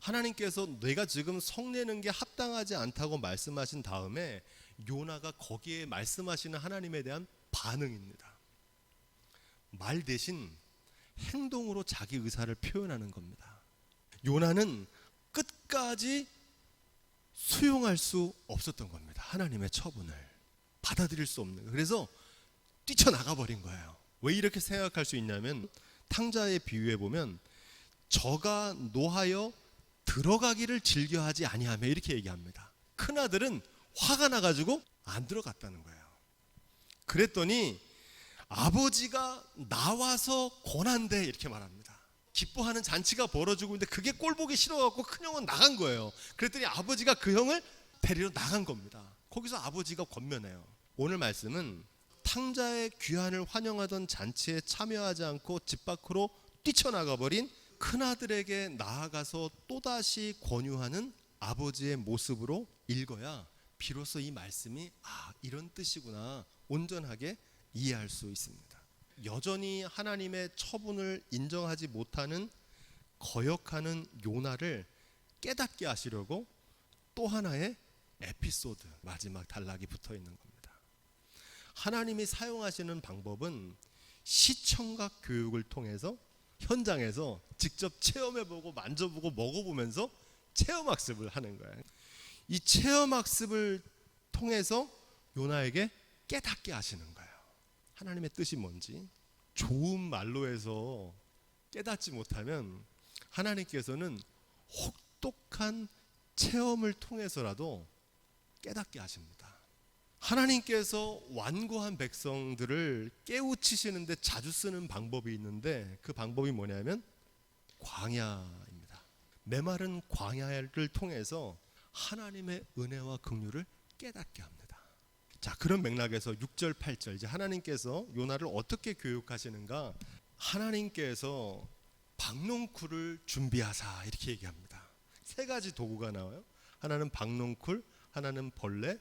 하나님께서 내가 지금 성내는 게 합당하지 않다고 말씀하신 다음에 요나가 거기에 말씀하시는 하나님에 대한 반응입니다. 말 대신 행동으로 자기 의사를 표현하는 겁니다. 요나는 끝까지 수용할 수 없었던 겁니다. 하나님의 처분을 받아들일 수 없는. 그래서 뛰쳐나가 버린 거예요. 왜 이렇게 생각할 수 있냐면 탕자에 비유해 보면 저가 노하여 들어가기를 즐겨하지 아니하며 이렇게 얘기합니다. 큰 아들은 화가 나가지고 안 들어갔다는 거예요. 그랬더니 아버지가 나와서 권한대 이렇게 말합니다. 기뻐하는 잔치가 벌어지고 있는데 그게 꼴 보기 싫어갖고 큰 형은 나간 거예요. 그랬더니 아버지가 그 형을 데리러 나간 겁니다. 거기서 아버지가 권면해요. 오늘 말씀은 탕자의 귀환을 환영하던 잔치에 참여하지 않고 집 밖으로 뛰쳐나가 버린 큰 아들에게 나아가서 또다시 권유하는 아버지의 모습으로 읽어야 비로소 이 말씀이 아 이런 뜻이구나 온전하게 이해할 수 있습니다. 여전히 하나님의 처분을 인정하지 못하는 거역하는 요나를 깨닫게 하시려고 또 하나의 에피소드 마지막 단락이 붙어 있는 겁니다. 하나님이 사용하시는 방법은 시청각 교육을 통해서 현장에서 직접 체험해보고 만져보고 먹어보면서 체험학습을 하는 거예요. 이 체험학습을 통해서 요나에게 깨닫게 하시는 거예요. 하나님의 뜻이 뭔지 좋은 말로 해서 깨닫지 못하면 하나님께서는 혹독한 체험을 통해서라도 깨닫게 하십니다. 하나님께서 완고한 백성들을 깨우치시는데 자주 쓰는 방법이 있는데 그 방법이 뭐냐면 광야입니다. 메마른 광야를 통해서 하나님의 은혜와 긍휼을 깨닫게 합니다. 자, 그런 맥락에서 6절 8절 이제 하나님께서 요나를 어떻게 교육하시는가? 하나님께서 박농쿨을 준비하사 이렇게 얘기합니다. 세 가지 도구가 나와요. 하나는 박농쿨, 하나는 벌레, 한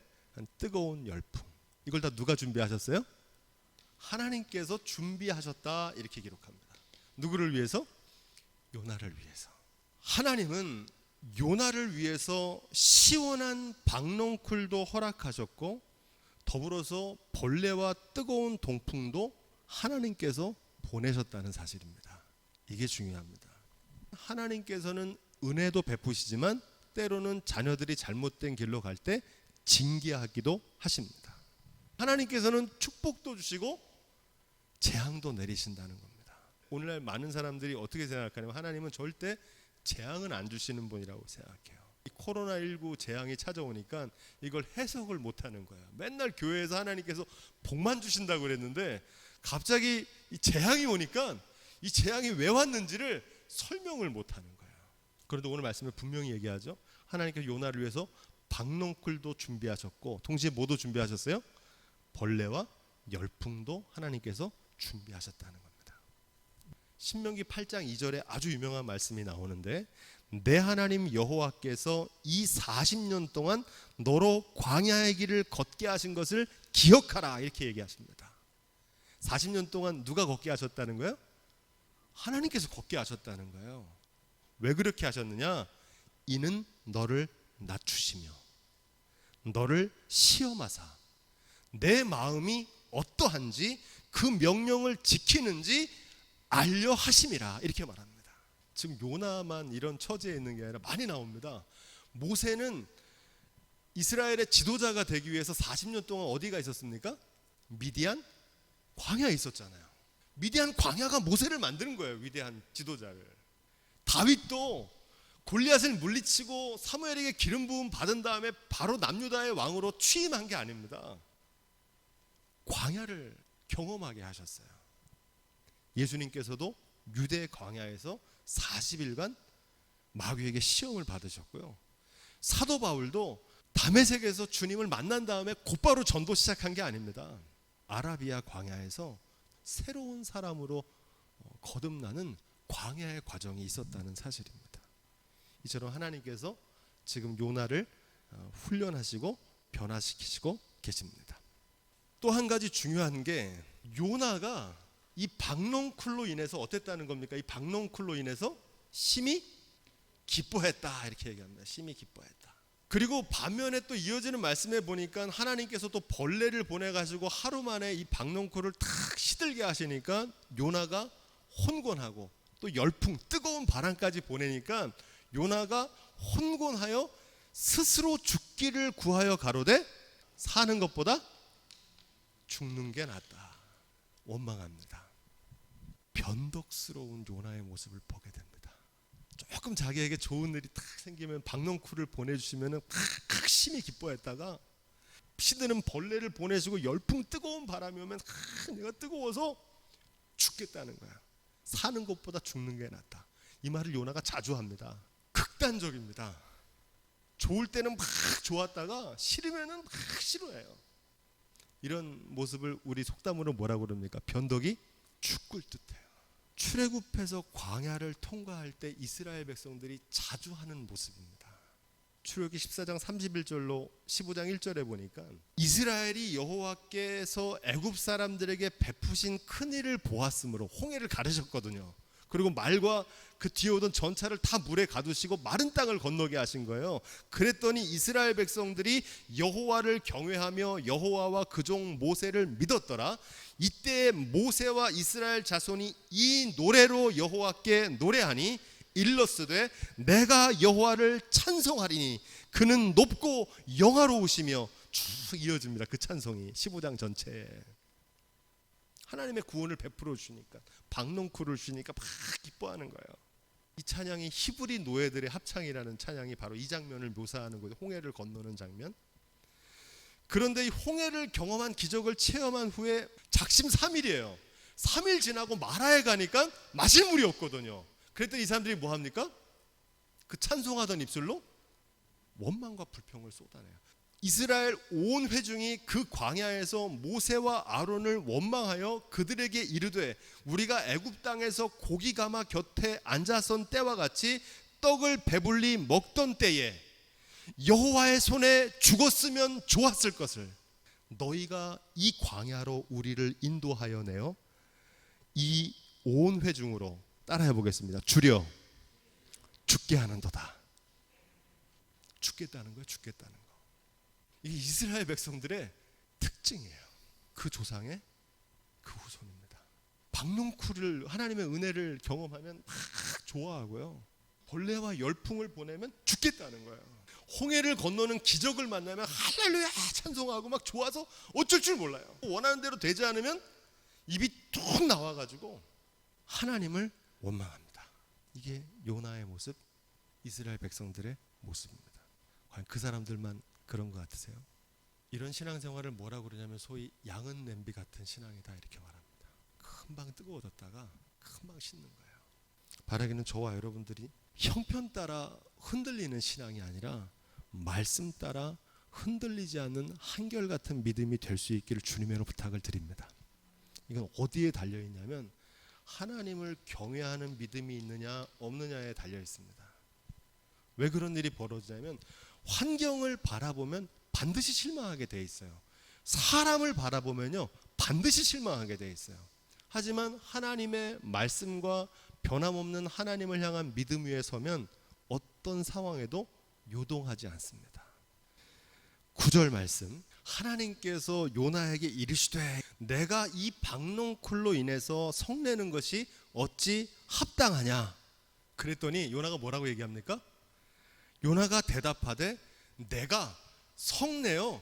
뜨거운 열풍. 이걸 다 누가 준비하셨어요? 하나님께서 준비하셨다 이렇게 기록합니다. 누구를 위해서? 요나를 위해서. 하나님은 요나를 위해서 시원한 박농쿨도 허락하셨고 더불어서 벌레와 뜨거운 동풍도 하나님께서 보내셨다는 사실입니다. 이게 중요합니다. 하나님께서는 은혜도 베푸시지만 때로는 자녀들이 잘못된 길로 갈 때 징계하기도 하십니다. 하나님께서는 축복도 주시고 재앙도 내리신다는 겁니다. 오늘날 많은 사람들이 어떻게 생각하냐면 하나님은 절대 재앙은 안 주시는 분이라고 생각해요. 이 코로나 19 재앙이 찾아오니까 이걸 해석을 못 하는 거예요. 맨날 교회에서 하나님께서 복만 주신다고 그랬는데 갑자기 이 재앙이 오니까 이 재앙이 왜 왔는지를 설명을 못 하는 거예요. 그런데 오늘 말씀에 분명히 얘기하죠. 하나님께서 요나를 위해서 박농쿨도 준비하셨고 동시에 뭐도 준비하셨어요? 벌레와 열풍도 하나님께서 준비하셨다는 겁니다. 신명기 8장 2절에 아주 유명한 말씀이 나오는데 내 하나님 여호와께서 이 40년 동안 너로 광야의 길을 걷게 하신 것을 기억하라 이렇게 얘기하십니다. 40년 동안 누가 걷게 하셨다는 거예요? 하나님께서 걷게 하셨다는 거예요. 왜 그렇게 하셨느냐? 이는 너를 낮추시며 너를 시험하사 내 마음이 어떠한지 그 명령을 지키는지 알려 하심이라 이렇게 말합니다. 지금 요나만 이런 처지에 있는 게 아니라 많이 나옵니다. 모세는 이스라엘의 지도자가 되기 위해서 40년 동안 어디가 있었습니까? 미디안 광야에 있었잖아요. 미디안 광야가 모세를 만드는 거예요. 위대한 지도자를. 다윗도 골리앗을 물리치고 사무엘에게 기름 부음 받은 다음에 바로 남유다의 왕으로 취임한 게 아닙니다. 광야를 경험하게 하셨어요. 예수님께서도 유대 광야에서 40일간 마귀에게 시험을 받으셨고요. 사도 바울도 담에색에서 주님을 만난 다음에 곧바로 전도 시작한 게 아닙니다. 아라비아 광야에서 새로운 사람으로 어, 거듭나는 광야의 과정이 있었다는 사실입니다. 이처럼 하나님께서 지금 요나를 어, 훈련하시고 변화시키시고 계십니다. 또 한 가지 중요한 게 요나가 이 박농쿨로 인해서 어땠다는 겁니까? 이 박농쿨로 인해서 심히 기뻐했다 이렇게 얘기합니다. 심히 기뻐했다. 그리고 반면에 또 이어지는 말씀에 보니까 하나님께서 또 벌레를 보내 가지고 하루 만에 이 박농쿨을 탁 시들게 하시니까 요나가 혼곤하고 또 열풍 뜨거운 바람까지 보내니까 요나가 혼곤하여 스스로 죽기를 구하여 가로되 사는 것보다 죽는 게 낫다. 원망합니다. 변덕스러운 요나의 모습을 보게 됩니다. 조금 자기에게 좋은 일이 탁 생기면 박농쿨을 보내주시면은 탁 심히 기뻐했다가 피드는 벌레를 보내시고 열풍 뜨거운 바람이 오면 아, 내가 뜨거워서 죽겠다는 거야. 사는 것보다 죽는 게 낫다. 이 말을 요나가 자주 합니다. 극단적입니다. 좋을 때는 막 좋았다가 싫으면은 막 싫어해요. 이런 모습을 우리 속담으로 뭐라고 그럽니까? 변덕이 죽을 듯해요. 출애굽해서 광야를 통과할 때 이스라엘 백성들이 자주 하는 모습입니다. 출애굽기 14장 31절로 15장 1절에 보니까 이스라엘이 여호와께서 애굽 사람들에게 베푸신 큰 일을 보았으므로 홍해를 가르셨거든요. 그리고 말과 그 뒤에 오던 전차를 다 물에 가두시고 마른 땅을 건너게 하신 거예요. 그랬더니 이스라엘 백성들이 여호와를 경외하며 여호와와 그 종 모세를 믿었더라. 이때 모세와 이스라엘 자손이 이 노래로 여호와께 노래하니 일러스되 내가 여호와를 찬송하리니 그는 높고 영화로우시며 쭉 이어집니다. 그 찬송이 15장 전체에 하나님의 구원을 베풀어 주시니까 박농쿨을 주시니까 막 기뻐하는 거예요. 이 찬양이 히브리 노예들의 합창이라는 찬양이 바로 이 장면을 묘사하는 거예요. 홍해를 건너는 장면. 그런데 이 홍해를 경험한 기적을 체험한 후에 작심 3일이에요. 3일 지나고 마라에 가니까 마실 물이 없거든요. 그랬더니 이 사람들이 뭐 합니까? 그 찬송하던 입술로 원망과 불평을 쏟아내요. 이스라엘 온 회중이 그 광야에서 모세와 아론을 원망하여 그들에게 이르되 우리가 애굽 땅에서 고기 가마 곁에 앉아선 때와 같이 떡을 배불리 먹던 때에 여호와의 손에 죽었으면 좋았을 것을 너희가 이 광야로 우리를 인도하여 내어 이 온 회중으로 따라해 보겠습니다. 주려 죽게 하는도다. 죽겠다는 거예요. 죽겠다는 거. 이게 이스라엘 백성들의 특징이에요. 그 조상의 그 후손입니다. 박농쿨을 하나님의 은혜를 경험하면 막 좋아하고요. 벌레와 열풍을 보내면 죽겠다는 거예요. 홍해를 건너는 기적을 만나면 할렐루야 찬송하고 막 좋아서 어쩔 줄 몰라요. 원하는 대로 되지 않으면 입이 툭 나와가지고 하나님을 원망합니다. 이게 요나의 모습, 이스라엘 백성들의 모습입니다. 과연 그 사람들만 그런 것 같으세요? 이런 신앙생활을 뭐라고 그러냐면 소위 양은 냄비 같은 신앙이다 이렇게 말합니다. 금방 뜨거워졌다가 금방 식는 거예요. 바라기는 저와 여러분들이 형편 따라 흔들리는 신앙이 아니라 말씀 따라 흔들리지 않는 한결같은 믿음이 될 수 있기를 주님으로 부탁을 드립니다. 이건 어디에 달려 있냐면 하나님을 경외하는 믿음이 있느냐 없느냐에 달려 있습니다. 왜 그런 일이 벌어지냐면 환경을 바라보면 반드시 실망하게 돼 있어요. 사람을 바라보면요 반드시 실망하게 돼 있어요. 하지만 하나님의 말씀과 변함없는 하나님을 향한 믿음 위에 서면 어떤 상황에도 요동하지 않습니다. 구절 말씀 하나님께서 요나에게 이르시되 내가 이 박농쿨로 인해서 성내는 것이 어찌 합당하냐 그랬더니 요나가 뭐라고 얘기합니까? 요나가 대답하되 내가 성내어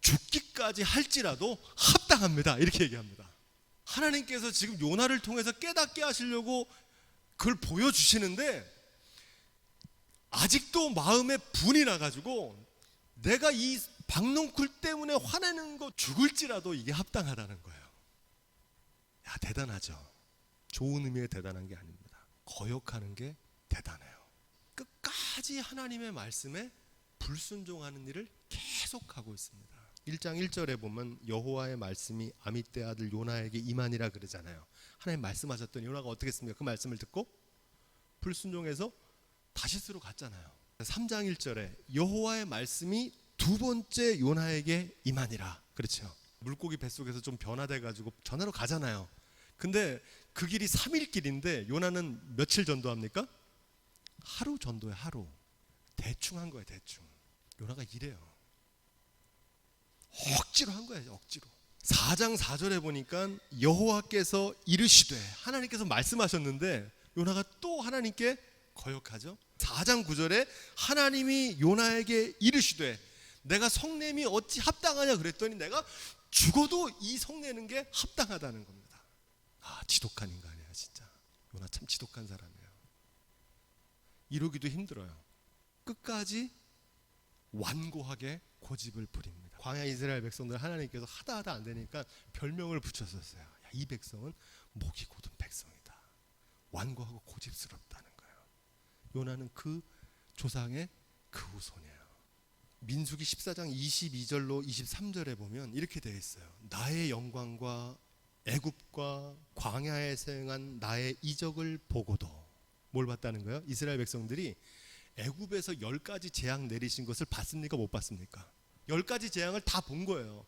죽기까지 할지라도 합당합니다 이렇게 얘기합니다 하나님께서 지금 요나를 통해서 깨닫게 하시려고 그걸 보여주시는데 아직도 마음에 분이 나가지고 내가 이 박농쿨 때문에 화내는 거 죽을지라도 이게 합당하다는 거예요. 야 대단하죠. 좋은 의미의 대단한 게 아닙니다. 거역하는 게 대단해요. 끝까지 하나님의 말씀에 불순종하는 일을 계속하고 있습니다. 1장 1절에 보면 여호와의 말씀이 아미떼 아들 요나에게 임하니라 그러잖아요. 하나님 말씀하셨더니 요나가 어떻게 했습니까? 그 말씀을 듣고 불순종해서 다시스로 갔잖아요. 3장 1절에 여호와의 말씀이 두 번째 요나에게 임하니라. 그렇죠. 물고기 뱃속에서 좀 변화돼 가지고 전화로 가잖아요. 근데 그 길이 3일 길인데 요나는 며칠 전도합니까? 하루 전도에 하루. 대충 한 거예요 대충. 요나가 이래요. 억지로 한 거예요 억지로. 4장 4절에 보니까 여호와께서 이르시되 하나님께서 말씀하셨는데 요나가 또 하나님께 거역하죠. 4장 9절에 하나님이 요나에게 이르시되 내가 성냄이 어찌 합당하냐 그랬더니 내가 죽어도 이 성내는 게 합당하다는 겁니다. 아 지독한 인간이야 진짜. 요나 참 지독한 사람이에요 이루기도 힘들어요 끝까지 완고하게 고집을 부립니다. 광야 이스라엘 백성들 하나님께서 하다 하다 안 되니까 별명을 붙였었어요. 야, 이 백성은 목이 곧은 백성이다. 완고하고 고집스럽다는 거예요. 요나는 그 조상의 그 후손이에요. 민수기 14장 22절로 23절에 보면 이렇게 되어 있어요. 나의 영광과 애굽과 광야에 생한 나의 이적을 보고도 뭘 봤다는 거예요? 이스라엘 백성들이 애굽에서 열 가지 재앙 내리신 것을 봤습니까? 못 봤습니까? 열 가지 재앙을 다 본 거예요.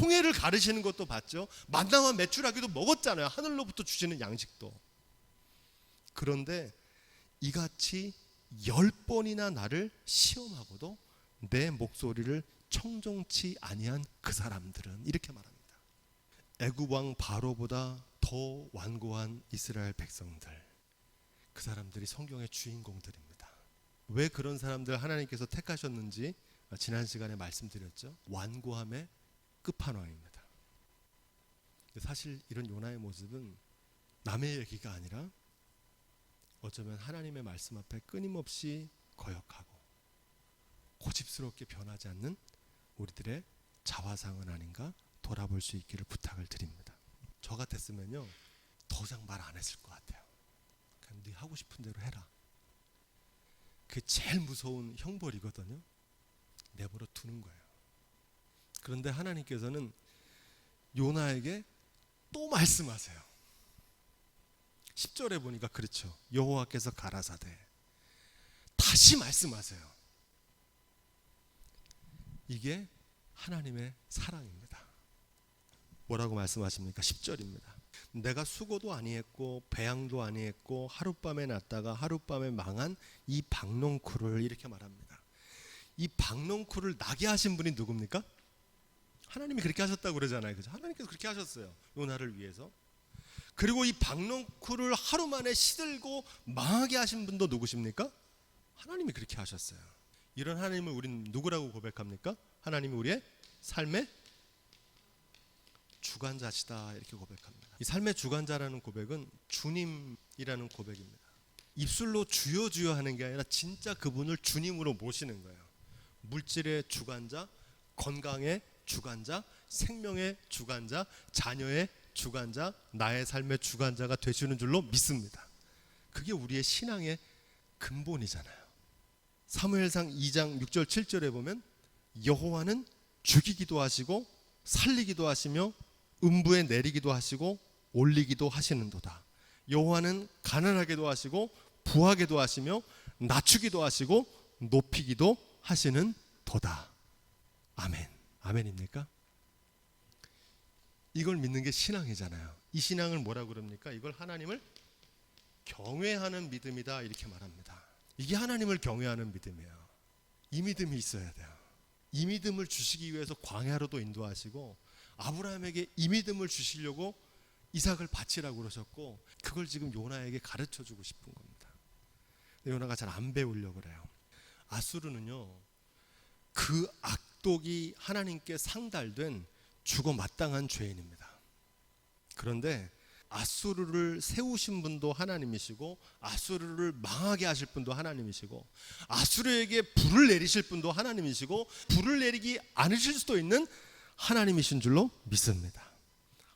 홍해를 가르시는 것도 봤죠. 만나와 매출하기도 먹었잖아요. 하늘로부터 주시는 양식도. 그런데 이같이 열 번이나 나를 시험하고도 내 목소리를 청종치 아니한 그 사람들은 이렇게 말합니다. 애굽 왕 바로보다 더 완고한 이스라엘 백성들. 그 사람들이 성경의 주인공들입니다. 왜 그런 사람들 하나님께서 택하셨는지 지난 시간에 말씀드렸죠. 완고함의 끝판왕입니다. 사실 이런 요나의 모습은 남의 얘기가 아니라 어쩌면 하나님의 말씀 앞에 끊임없이 거역하고 고집스럽게 변하지 않는 우리들의 자화상은 아닌가 돌아볼 수 있기를 부탁을 드립니다. 저 같았으면요 더 이상 말 안 했을 것 같아요. 네 하고 싶은 대로 해라. 그 제일 무서운 형벌이거든요. 내버려 두는 거예요. 그런데 하나님께서는 요나에게 또 말씀하세요. 10절에 보니까 그렇죠. 여호와께서 가라사대 다시 말씀하세요. 이게 하나님의 사랑입니다. 뭐라고 말씀하십니까? 10절입니다. 내가 수고도 아니했고 배양도 아니했고 하룻밤에 났다가 하룻밤에 망한 이 박농쿨을 이렇게 말합니다. 이 박농쿨을 나게 하신 분이 누굽니까? 하나님이 그렇게 하셨다고 그러잖아요. 그죠? 하나님께서 그렇게 하셨어요. 요나를 위해서. 그리고 이 박농쿨을 하루 만에 시들고 망하게 하신 분도 누구십니까? 하나님이 그렇게 하셨어요. 이런 하나님을 우리는 누구라고 고백합니까? 하나님이 우리의 삶의 주관자시다 이렇게 고백합니다. 이 삶의 주관자라는 고백은 주님이라는 고백입니다. 입술로 주여 주여 하는 게 아니라 진짜 그분을 주님으로 모시는 거예요. 물질의 주관자, 건강의 주관자, 생명의 주관자, 자녀의 주관자, 나의 삶의 주관자가 되시는 줄로 믿습니다. 그게 우리의 신앙의 근본이잖아요. 사무엘상 2장 6절 7절에 보면 여호와는 죽이기도 하시고 살리기도 하시며 음부에 내리기도 하시고 올리기도 하시는도다. 여호와는 가난하게도 하시고 부하게도 하시며 낮추기도 하시고 높이기도 하시는 도다. 아멘. 아멘입니까? 이걸 믿는 게 신앙이잖아요. 이 신앙을 뭐라 그럽니까? 이걸 하나님을 경외하는 믿음이다 이렇게 말합니다. 이게 하나님을 경외하는 믿음이에요. 이 믿음이 있어야 돼요. 이 믿음을 주시기 위해서 광야로도 인도하시고 아브라함에게 이 믿음을 주시려고 이삭을 바치라고 그러셨고 그걸 지금 요나에게 가르쳐 주고 싶은 겁니다. 요나가 잘 안 배우려고 그래요. 아수르는요. 그 악독이 하나님께 상달된 죽어 마땅한 죄인입니다. 그런데 아수르를 세우신 분도 하나님이시고 아수르를 망하게 하실 분도 하나님이시고 아수르에게 불을 내리실 분도 하나님이시고 불을 내리기 않으실 수도 있는 하나님이신 줄로 믿습니다.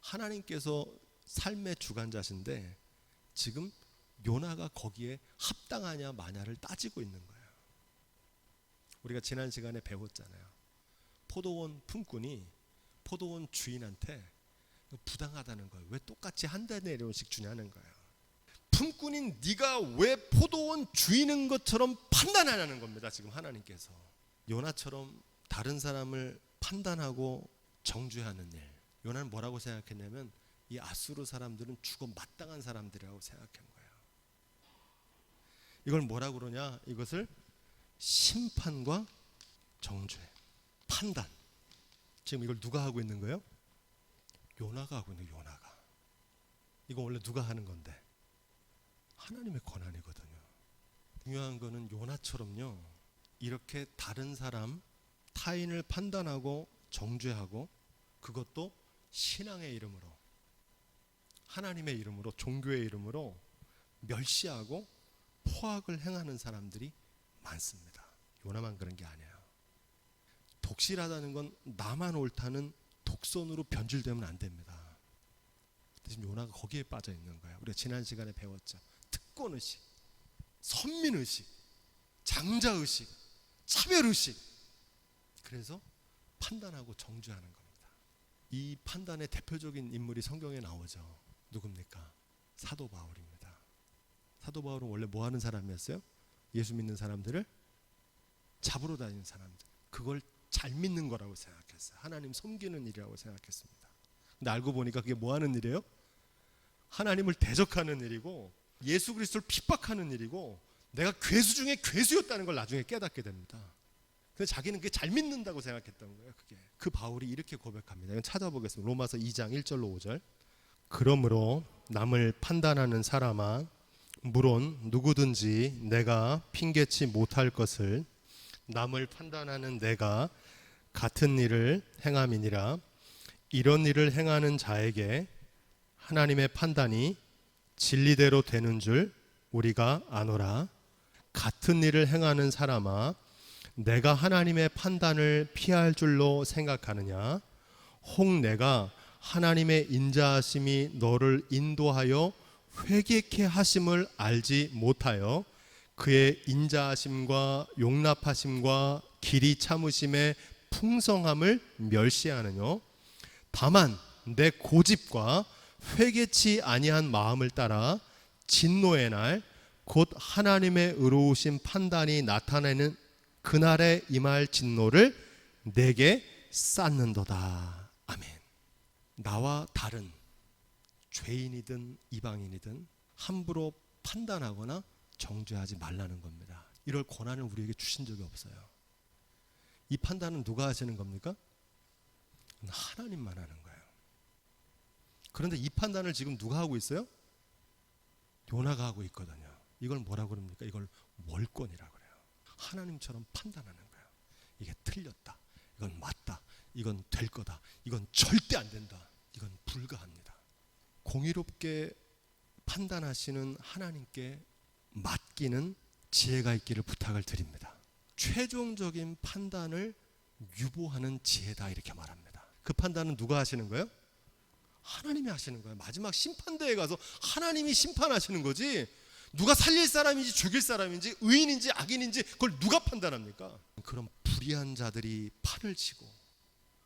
하나님께서 삶의 주관자신데 지금 요나가 거기에 합당하냐 마냐를 따지고 있는 거예요. 우리가 지난 시간에 배웠잖아요. 포도원 품꾼이 포도원 주인한테 부당하다는 거예요. 왜 똑같이 한 달 내려온씩 주냐는 거예요. 품꾼인 네가 왜 포도원 주인인 것처럼 판단하냐는 겁니다. 지금 하나님께서 요나처럼 다른 사람을 판단하고 정죄하는 일. 요나는 뭐라고 생각했냐면 이 아수르 사람들은 죽어 마땅한 사람들이라고 생각한 거예요. 이걸 뭐라 그러냐? 이것을 심판과 정죄, 판단. 지금 이걸 누가 하고 있는 거예요? 요나가 하고 있는 요나가. 이거 원래 누가 하는 건데? 하나님의 권한이거든요. 중요한 거는 요나처럼요. 이렇게 다른 사람 타인을 판단하고 정죄하고 그것도 신앙의 이름으로 하나님의 이름으로 종교의 이름으로 멸시하고 포악을 행하는 사람들이 많습니다. 요나만 그런 게 아니에요. 독실하다는 건 나만 옳다는 독선으로 변질되면 안 됩니다. 지금 요나가 거기에 빠져 있는 거예요. 우리가 지난 시간에 배웠죠. 특권 의식, 선민 의식, 장자 의식, 차별 의식. 그래서 판단하고 정죄하는 겁니다. 이 판단의 대표적인 인물이 성경에 나오죠. 누굽니까? 사도 바울입니다. 사도 바울은 원래 뭐 하는 사람이었어요? 예수 믿는 사람들을 잡으러 다니는 사람들. 그걸 잘 믿는 거라고 생각했어요. 하나님 섬기는 일이라고 생각했습니다. 근데 알고 보니까 그게 뭐 하는 일이에요? 하나님을 대적하는 일이고 예수 그리스도를 핍박하는 일이고 내가 괴수 중에 괴수였다는 걸 나중에 깨닫게 됩니다. 그래서 자기는 그게 잘 믿는다고 생각했던 거예요. 그게 그 바울이 이렇게 고백합니다. 찾아보겠습니다. 로마서 2장 1절로 5절. 그러므로 남을 판단하는 사람아 물론 누구든지 내가 핑계치 못할 것을 남을 판단하는 내가 같은 일을 행함이니라. 이런 일을 행하는 자에게 하나님의 판단이 진리대로 되는 줄 우리가 아노라. 같은 일을 행하는 사람아 내가 하나님의 판단을 피할 줄로 생각하느냐? 혹 내가 하나님의 인자하심이 너를 인도하여 회개케 하심을 알지 못하여 그의 인자하심과 용납하심과 길이 참으심의 풍성함을 멸시하느뇨 다만 내 고집과 회개치 아니한 마음을 따라 진노의 날 곧 하나님의 의로우신 판단이 나타내는 그날에 임할 진노를 내게 쌓는도다. 아멘. 나와 다른 죄인이든 이방인이든 함부로 판단하거나 정죄하지 말라는 겁니다. 이럴 권한을 우리에게 주신 적이 없어요. 이 판단은 누가 하시는 겁니까? 하나님만 하는 거예요. 그런데 이 판단을 지금 누가 하고 있어요? 요나가 하고 있거든요. 이걸 뭐라 그럽니까? 이걸 월권이라고 그래요. 하나님처럼 판단하는 거예요. 이게 틀렸다. 이건 맞다. 이건 될 거다. 이건 절대 안 된다. 이건 불가합니다. 공의롭게 판단하시는 하나님께 맡기는 지혜가 있기를 부탁을 드립니다. 최종적인 판단을 유보하는 지혜다 이렇게 말합니다. 그 판단은 누가 하시는 거예요? 하나님이 하시는 거예요. 마지막 심판대에 가서 하나님이 심판하시는 거지. 누가 살릴 사람인지 죽일 사람인지 의인인지 악인인지 그걸 누가 판단합니까? 그런 불의한 자들이 팔을 치고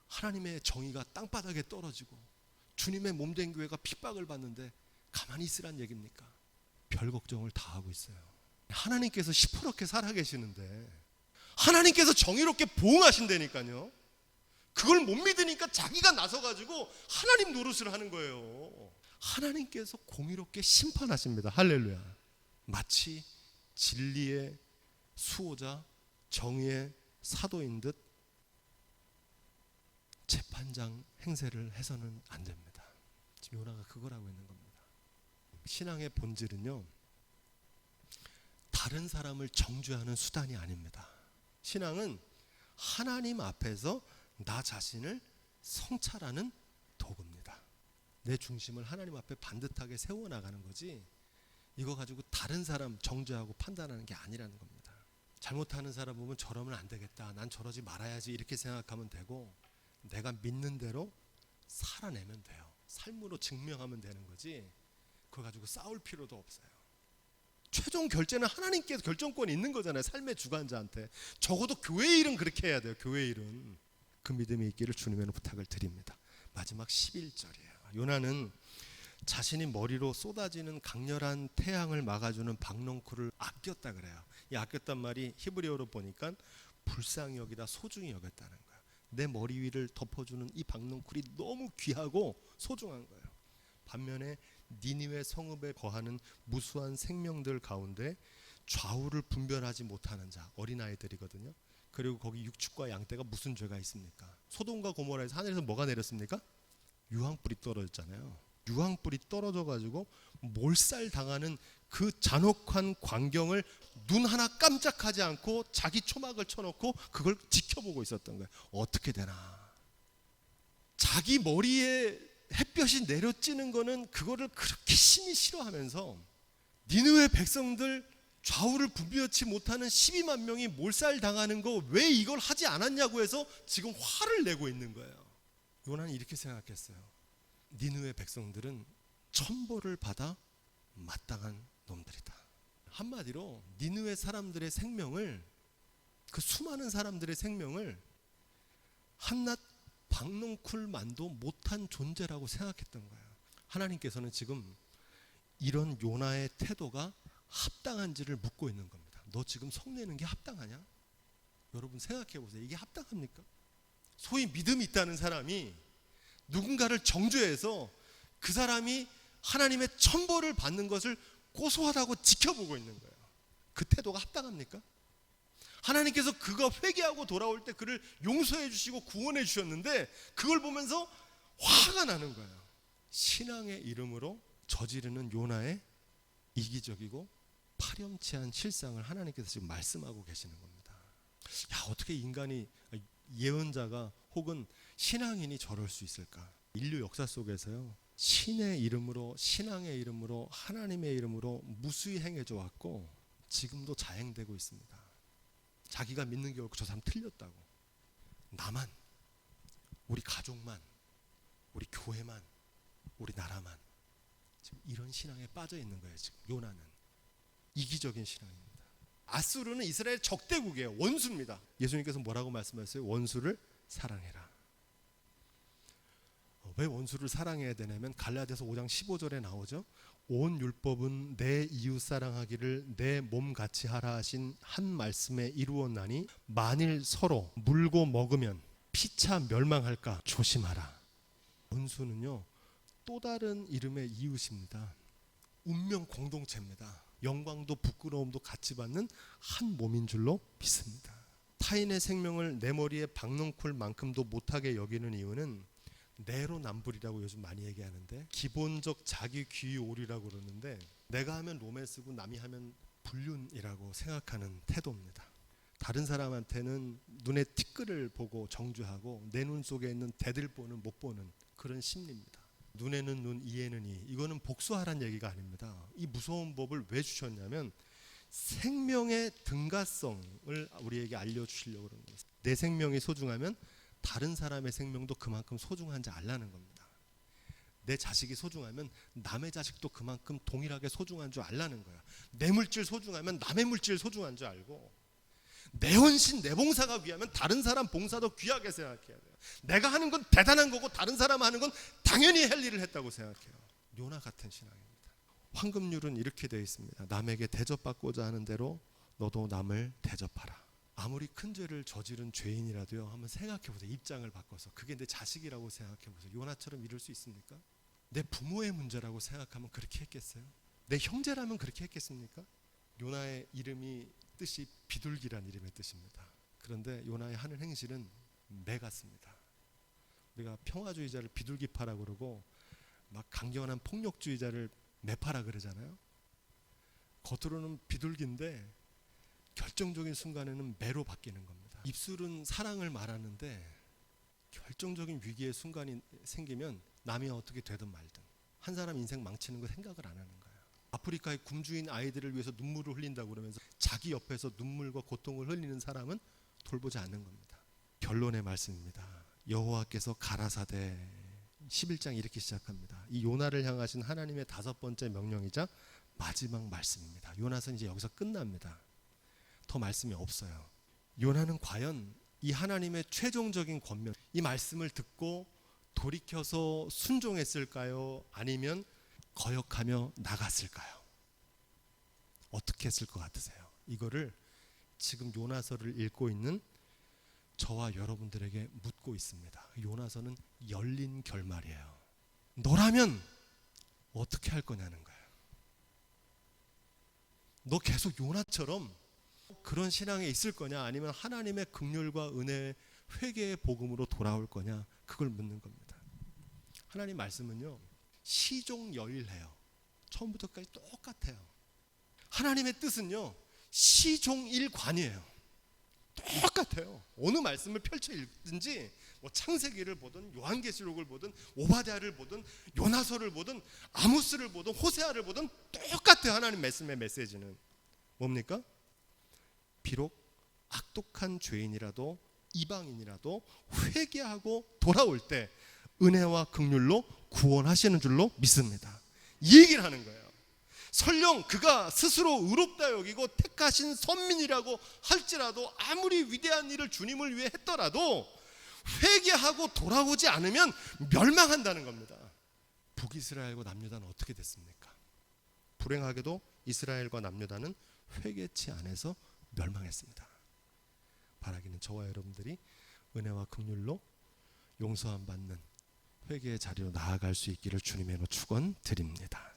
하나님의 정의가 땅바닥에 떨어지고 주님의 몸된 교회가 핍박을 받는데 가만히 있으란 얘기입니까? 별 걱정을 다 하고 있어요. 하나님께서 시퍼렇게 살아계시는데 하나님께서 정의롭게 보응하신다니까요. 그걸 못 믿으니까 자기가 나서 가지고 하나님 노릇을 하는 거예요. 하나님께서 공의롭게 심판하십니다. 할렐루야. 마치 진리의 수호자, 정의의 사도인 듯 재판장 행세를 해서는 안 됩니다. 지금 요나가 그걸 하고 있는 겁니다. 신앙의 본질은요. 다른 사람을 정죄하는 수단이 아닙니다. 신앙은 하나님 앞에서 나 자신을 성찰하는 도구입니다. 내 중심을 하나님 앞에 반듯하게 세워 나가는 거지. 이거 가지고 다른 사람 정죄하고 판단하는 게 아니라는 겁니다. 잘못하는 사람 보면 저러면 안 되겠다. 난 저러지 말아야지 이렇게 생각하면 되고 내가 믿는 대로 살아내면 돼요. 삶으로 증명하면 되는 거지. 그거 가지고 싸울 필요도 없어요. 최종 결제는 하나님께서 결정권이 있는 거잖아요. 삶의 주관자한테. 적어도 교회 일은 그렇게 해야 돼요. 교회 일은. 그 믿음이 있기를 주님의 부탁을 드립니다. 마지막 11절이에요. 요나는 자신이 머리로 쏟아지는 강렬한 태양을 막아주는 박넝쿨을 아꼈다 그래요. 이 아꼈단 말이 히브리어로 보니까 불쌍히 여기다 소중히 여겼다는 거예요. 내 머리 위를 덮어주는 이 박넝쿨이 너무 귀하고 소중한 거예요. 반면에 니니웨 성읍에 거하는 무수한 생명들 가운데 좌우를 분별하지 못하는 자 어린아이들이거든요. 그리고 거기 육축과 양떼가 무슨 죄가 있습니까? 소돔과 고모라에서 하늘에서 뭐가 내렸습니까? 유황불이 떨어졌잖아요. 유황불이 떨어져 가지고 몰살 당하는 그 잔혹한 광경을 눈 하나 깜짝하지 않고 자기 초막을 쳐놓고 그걸 지켜보고 있었던 거예요. 어떻게 되나? 자기 머리에 햇볕이 내려찌는 거는 그거를 그렇게 심히 싫어하면서 니느웨 백성들 좌우를 분별치 못하는 12만 명이 몰살 당하는 거 왜 이걸 하지 않았냐고 해서 지금 화를 내고 있는 거예요. 요나는 이렇게 생각했어요. 니느웨 백성들은 천벌을 받아 마땅한 놈들이다. 한마디로 니느웨 사람들의 생명을 그 수많은 사람들의 생명을 한낱 박농쿨만도 못한 존재라고 생각했던 거예요. 하나님께서는 지금 이런 요나의 태도가 합당한지를 묻고 있는 겁니다. 너 지금 성내는 게 합당하냐? 여러분 생각해 보세요. 이게 합당합니까? 소위 믿음이 있다는 사람이 누군가를 정죄해서 그 사람이 하나님의 천벌을 받는 것을 고소하다고 지켜보고 있는 거예요. 그 태도가 합당합니까? 하나님께서 그가 회개하고 돌아올 때 그를 용서해 주시고 구원해 주셨는데 그걸 보면서 화가 나는 거예요. 신앙의 이름으로 저지르는 요나의 이기적이고 파렴치한 실상을 하나님께서 지금 말씀하고 계시는 겁니다. 야, 어떻게 인간이 예언자가 혹은 신앙인이 저럴 수 있을까? 인류 역사 속에서요. 신의 이름으로 신앙의 이름으로 하나님의 이름으로 무수히 행해져 왔고 지금도 자행되고 있습니다. 자기가 믿는 게 옳고 저 사람 틀렸다고. 나만 우리 가족만 우리 교회만 우리 나라만 지금 이런 신앙에 빠져 있는 거예요. 지금 요나는 이기적인 신앙입니다. 아수르는 이스라엘 적대국이에요. 원수입니다. 예수님께서 뭐라고 말씀하셨어요? 원수를 사랑해라. 어, 왜 원수를 사랑해야 되냐면 갈라디아서 5장 15절에 나오죠. 온 율법은 내 이웃 사랑하기를 내 몸 같이 하라 하신 한 말씀에 이루었나니 만일 서로 물고 먹으면 피차 멸망할까 조심하라. 원수는요 또 다른 이름의 이웃입니다. 운명 공동체입니다. 영광도 부끄러움도 같이 받는 한 몸인 줄로 믿습니다. 타인의 생명을 내 머리에 박넝쿨 만큼도 못하게 여기는 이유는 내로남불이라고 요즘 많이 얘기하는데 기본적 자기 귀오리라고 그러는데 내가 하면 로맨스고 남이 하면 불륜이라고 생각하는 태도입니다. 다른 사람한테는 눈에 티끌을 보고 정죄하고 내 눈 속에 있는 대들보는 못 보는 그런 심리입니다. 눈에는 눈, 이에는 이. 이거는 복수하란 얘기가 아닙니다. 이 무서운 법을 왜 주셨냐면 생명의 등가성을 우리에게 알려주시려고 그러는 거예요. 내 생명이 소중하면 다른 사람의 생명도 그만큼 소중한지 알라는 겁니다. 내 자식이 소중하면 남의 자식도 그만큼 동일하게 소중한 줄 알라는 거야. 내 물질 소중하면 남의 물질 소중한 줄 알고 내 헌신, 내 봉사가 귀하면 다른 사람 봉사도 귀하게 생각해야 돼요. 내가 하는 건 대단한 거고 다른 사람 하는 건 당연히 할 일을 했다고 생각해요. 요나 같은 신앙입니다. 황금률은 이렇게 되어 있습니다. 남에게 대접받고자 하는 대로 너도 남을 대접하라. 아무리 큰 죄를 저지른 죄인이라도요. 한번 생각해 보세요. 입장을 바꿔서 그게 내 자식이라고 생각해 보세요. 요나처럼 이럴 수 있습니까? 내 부모의 문제라고 생각하면 그렇게 했겠어요? 내 형제라면 그렇게 했겠습니까? 요나의 이름이 뜻이 비둘기란 이름의 뜻입니다. 그런데 요나의 하는 행실은 매 같습니다. 우리가 평화주의자를 비둘기파라 그러고 막 강경한 폭력주의자를 매파라 그러잖아요. 겉으로는 비둘기인데 결정적인 순간에는 매로 바뀌는 겁니다. 입술은 사랑을 말하는데 결정적인 위기의 순간이 생기면 남이 어떻게 되든 말든 한 사람 인생 망치는 거 생각을 안 하는 거예요. 아프리카의 굶주인 아이들을 위해서 눈물을 흘린다고 그러면서 자기 옆에서 눈물과 고통을 흘리는 사람은 돌보지 않는 겁니다. 결론의 말씀입니다. 여호와께서 가라사대 11장 이렇게 시작합니다. 이 요나를 향하신 하나님의 다섯 번째 명령이자 마지막 말씀입니다. 요나는 이제 여기서 끝납니다. 더 말씀이 없어요. 요나는 과연 이 하나님의 최종적인 권면, 이 말씀을 듣고 돌이켜서 순종했을까요? 아니면 거역하며 나갔을까요? 어떻게 했을 것 같으세요? 이거를 지금 요나서를 읽고 있는 저와 여러분들에게 묻고 있습니다. 요나서는 열린 결말이에요. 너라면 어떻게 할 거냐는 거예요. 너 계속 요나처럼 그런 신앙에 있을 거냐 아니면 하나님의 긍휼과 은혜 회개의 복음으로 돌아올 거냐 그걸 묻는 겁니다. 하나님 말씀은요 시종여일해요. 처음부터까지 똑같아요. 하나님의 뜻은요 시종일관이에요. 똑같아요. 어느 말씀을 펼쳐 읽든지 뭐 창세기를 보든 요한계시록을 보든 오바댜를 보든 요나서를 보든 아모스를 보든 호세아를 보든 똑같아요. 하나님 말씀의 메시지는 뭡니까? 비록 악독한 죄인이라도 이방인이라도 회개하고 돌아올 때 은혜와 긍휼로 구원하시는 줄로 믿습니다. 이 얘기를 하는 거예요. 설령 그가 스스로 의롭다 여기고 택하신 선민이라고 할지라도 아무리 위대한 일을 주님을 위해 했더라도 회개하고 돌아오지 않으면 멸망한다는 겁니다. 북이스라엘과 남유다는 어떻게 됐습니까? 불행하게도 이스라엘과 남유다는 회개치 않아서 멸망했습니다. 바라기는 저와 여러분들이 은혜와 긍휼로 용서함 받는 회개의 자리로 나아갈 수 있기를 주님의 이름으로 축원 드립니다.